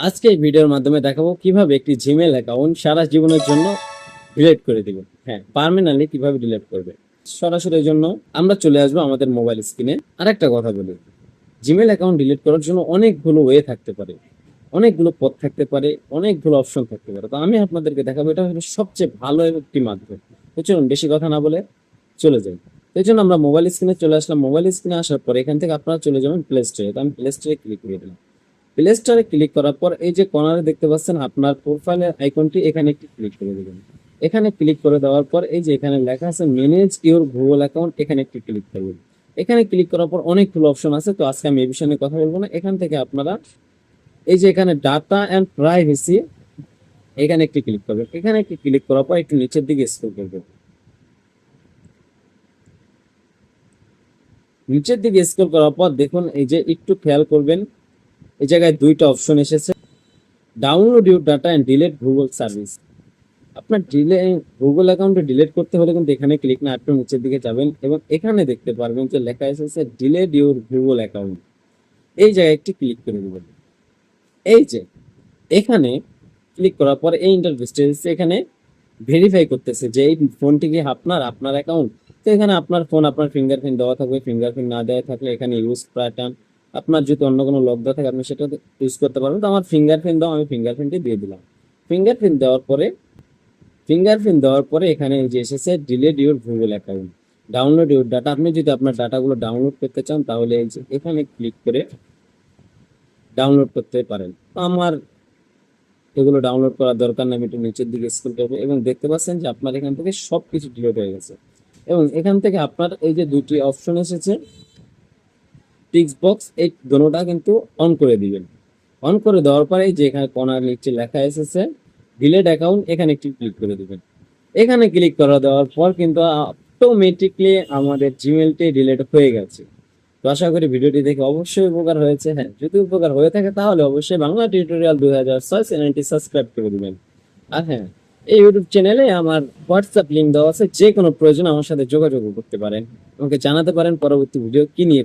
আজকে এই ভিডিওর মাধ্যমে দেখাবো কীভাবে একটি জিমেল অ্যাকাউন্ট সারা জীবনের জন্য ডিলিট করে দিবেন হ্যাঁ পার্মানেন্টলি কীভাবে ডিলিট করবে। সরাসরি জন্য আমরা চলে আসব আমাদের মোবাইল স্ক্রিনে আরেকটা কথা বলি জিমেল অ্যাকাউন্ট ডিলিট করার জন্য অনেকগুলো ওয়ে থাকতে পারে। অনেকগুলো পথ থাকতে পারে, অনেকগুলো অপশন থাকতে পারে। তো আমি আপনাদেরকে দেখাবো, এটা হলো সবচেয়ে ভালো একটি মাধ্যম। তো চলুন, বেশি কথা না বলে চলে যাই। এই জন্য আমরা মোবাইল স্ক্রিনে চলে আসলাম। মোবাইল স্ক্রিনে আসার পর এখান থেকে আপনারা চলে যাবেন প্লে স্টোরে তো আমি প্লে স্টোরে ক্লিক করে দিলাম। প্লে স্টোরে ক্লিক করার পর এই যে কর্নারে দেখতে পাচ্ছেন আপনার প্রোফাইলের আইকনটি এখানে একটি ক্লিক করে দেবেন। এখানে ক্লিক করে দেওয়ার পর এই যে এখানে লেখা আছে ম্যানেজ ইউর গুগল অ্যাকাউন্ট এখানে একটি ক্লিক করবেন। এখানে ক্লিক করার পর অনেকগুলো অপশন আছে, তো আজকে আমি এই বিষয়ে নিয়ে কথা বলব না। এখান থেকে আপনারা এই যে এখানে ডাটা অ্যান্ড প্রাইভেসি এখানে একটি ক্লিক করবেন। এখানে একটি ক্লিক করার পর একটু নিচের দিকে স্ক্রল করবেন। নিচের দিকে স্ক্রল করার পর দেখুন এই যে একটু খেয়াল করবেন এই জায়গায় দুইটা অপশন এসেছে। Download your data and delete Google service আপনার ডিলে গুগল অ্যাকাউন্টে ডিলেট করতে হলে কিন্তু এখানে ক্লিক না, একটু নিচের দিকে যাবেন এবং এখানে দেখতে পারবেন যে লেখা এসেছে ডিলেট ইউর গুগল অ্যাকাউন্ট এই জায়গায় একটি ক্লিক করে দেবেন। এই যে, এখানে ক্লিক করার পর এই ইন্টারফেসটা এসেছে, এখানে ভেরিফাই করতেছে যে এই ফোনটি কি আপনার আপনার অ্যাকাউন্ট তো এখানে আপনার ফোন আপনার ফিঙ্গারপ্রিন্ট দেওয়া থাকবে ফিঙ্গারপ্রিন্ট না দেওয়া থাকলে এখানে ইউজ প্যাটার্ন আপনার যদি অন্য কোনো লক দেওয়া থাকে, আপনি সেটা ইউজ করতে পারবেন। তো আমার ফিঙ্গারপ্রিন্ট দাও, আমি ফিঙ্গারপ্রিন্টই দিয়ে দিলাম। ফিঙ্গারপ্রিন্ট দেওয়ার পরে ফিঙ্গারপ্রিন্ট দেওয়ার পরে এখানে যে এসেছে delete your Google account download your data আপনি যদি আপনার ডাটাগুলো ডাউনলোড করতে চান, তাহলে এই যে এখানে ক্লিক করে ডাউনলোড করতে পারেন। আমার এগুলো ডাউনলোড করার দরকার নেই, আমি একটু নিচের দিকে স্ক্রল করব। এবং দেখতে পাচ্ছেন যে আপনার এখান থেকে সব কিছু ডিলিট হয়ে গেছে। এবং এখান থেকে আপনার এই যে দুটি অপশন এসেছে টিক্স বক্স এই দোনোটা কিন্তু অন করে দিবেন। অন করে দেওয়ার পরে যে এখানে কর্নার নিচে লেখা এসেছে ডিলেট অ্যাকাউন্ট এখানে একটি ক্লিক করে দিবেন। এখানে ক্লিক করা দেওয়ার পর কিন্তু অটোমেটিকলি আমাদের জিমেলটি ডিলেট হয়ে গেছে। তো আশা করি ভিডিওটি দেখে অবশ্যই উপকার হয়েছে। হ্যাঁ যদি উপকার হয়ে থাকে তাহলে অবশ্যই বাংলা টিউটোরিয়াল দুই হাজার ছয় চ্যানেলটি সাবস্ক্রাইব করে দেবেন। আর হ্যাঁ এই ইউটিউব চ্যানেলে আমার হোয়াটসঅ্যাপ লিঙ্ক দেওয়া আছে, যে কোনো প্রয়োজন আমার সাথে যোগাযোগ করতে পারেন। আমাকে জানাতে পারেন পরবর্তী ভিডিও কি নিয়ে